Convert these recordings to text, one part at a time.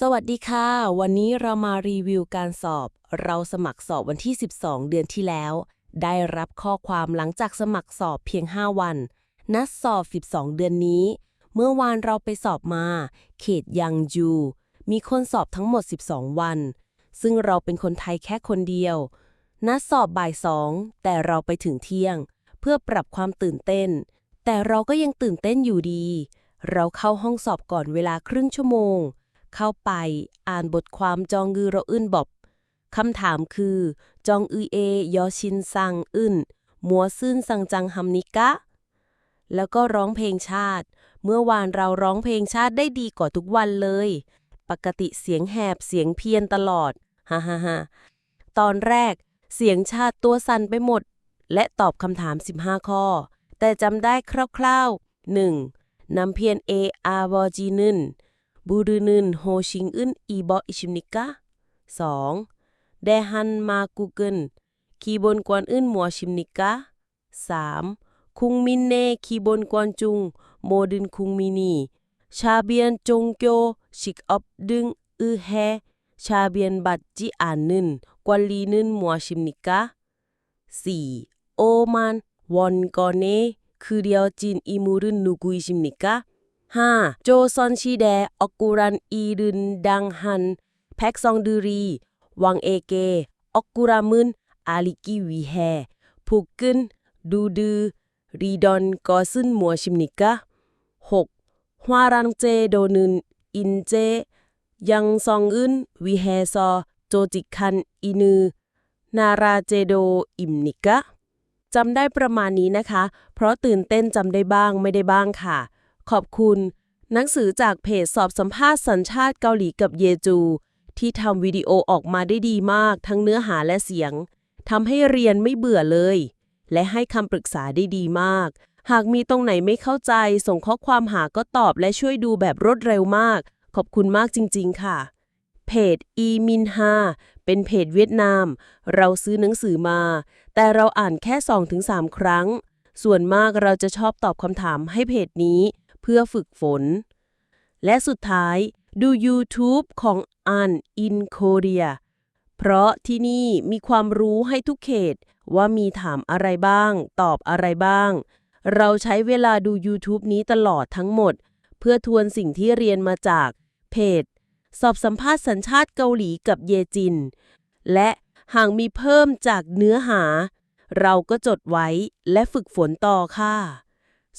สวัสดีค่ะ วันนี้เรามารีวิวการสอบ เราสมัครสอบวันที่ 12 เดือนที่แล้ว ได้รับข้อความหลังจากสมัครสอบเพียง 5 วัน นัดสอบ 12 เดือนนี้ เมื่อวานเราไปสอบมา เขตยังจู มีคนสอบทั้งหมด 12 วัน ซึ่งเราเป็นคนไทยแค่คนเดียว นัดสอบบ่ายสองแต่เราไปถึงเที่ยง เพื่อปรับความตื่นเต้น แต่เราก็ยังตื่นเต้นอยู่ดี เราเข้าห้องสอบก่อนเวลาครึ่งชั่วโมง เข้าไป อ่านบทความจองอือเราอึ้นบอบคำถามคือ จองอือเอยอชินซังอึ้นมัวซื่นซังจังฮัมนิกะ แล้วก็ร้องเพลงชาติ เมื่อวานเราร้องเพลงชาติได้ดีกว่าทุกวันเลย ปกติเสียงแหบเสียงเพี้ยนตลอดฮ่าฮ่าฮ่าตอนแรก เสียงชาติตัวสั่นไปหมด และตอบคำถาม 15 ข้อ แต่จำได้คร่าวๆ 1. นำเพียนเออาบอจีนึน บูรุนึนโฮชิงอึนอีบออิชิมนิกะ 2. เดฮันมากุเกินคีบนกวนอึนมัวชิมนิกะ 3. คุงมินเนคีบนกวนจุงโมดินคุงมินีชาเบียนจงโกชิกอบดึงอือแฮชาเบียนบัตจิอานึนกวนลีนึนมัวชิมนิกะ 4. โอมันวอนกอเนคือเดียว 5. โจซอนชีแดออกูรันอีรุนดังฮัน แพ็กซองดูรี วังเอเก ออกูรามุนอาลิกิวีแฮผูกกึนดูดือ รีดอนกอซึนมัวชิมนิกะ 6. ฮวารังเจโดนึน อินเจ ยังซองอึนวีแฮซอ โจจิคัน อินือ นาราเจโด อิมนิกะจำได้ประมาณนี้นะคะ เพราะตื่นเต้นจำได้บ้างไม่ได้บ้างค่ะ ขอบคุณ หนังสือจากเพจสอบสัมภาษณ์สัญชาติเกาหลีกับเยจู ที่ทำวิดีโอออกมาได้ดีมากทั้งเนื้อหาและเสียงทำให้เรียนไม่เบื่อเลย และให้คำปรึกษาได้ดีมาก หากมีตรงไหนไม่เข้าใจ ส่งข้อความหาก็ตอบและช่วยดูแบบรวดเร็วมาก ขอบคุณมากจริง ๆ ค่ะ เพจอีมินฮาเป็นเพจเวียดนาม เราซื้อหนังสือมา แต่เราอ่านแค่ 2-3 ครั้ง ส่วนมากเราจะชอบตอบคำถามให้เพจนี้ พื่อฝึกฝน และสุดท้ายดู YouTube ของ An in Korea เพราะที่นี่มีความรู้ให้ทุกเขตว่ามีถามอะไรบ้าง ตอบอะไรบ้าง เราใช้เวลาดู YouTube นี้ตลอดทั้งหมด เพื่อทวนสิ่งที่เรียนมาจากเพจ สอบสัมภาษณ์สัญชาติเกาหลีกับเยจิน และหากมีเพิ่มจากเนื้อหา เราก็จดไว้และฝึกฝนต่อค่ะ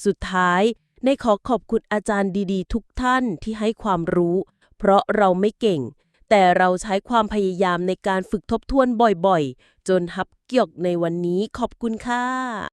สุดท้าย ในขอขอบคุณอาจารย์ดีๆ ทุกท่านที่ให้ความรู้ เพราะเราไม่เก่ง แต่เราใช้ความพยายามในการฝึกทบทวนบ่อยๆ จนฮับเกี่ยวในวันนี้ขอบคุณค่ะ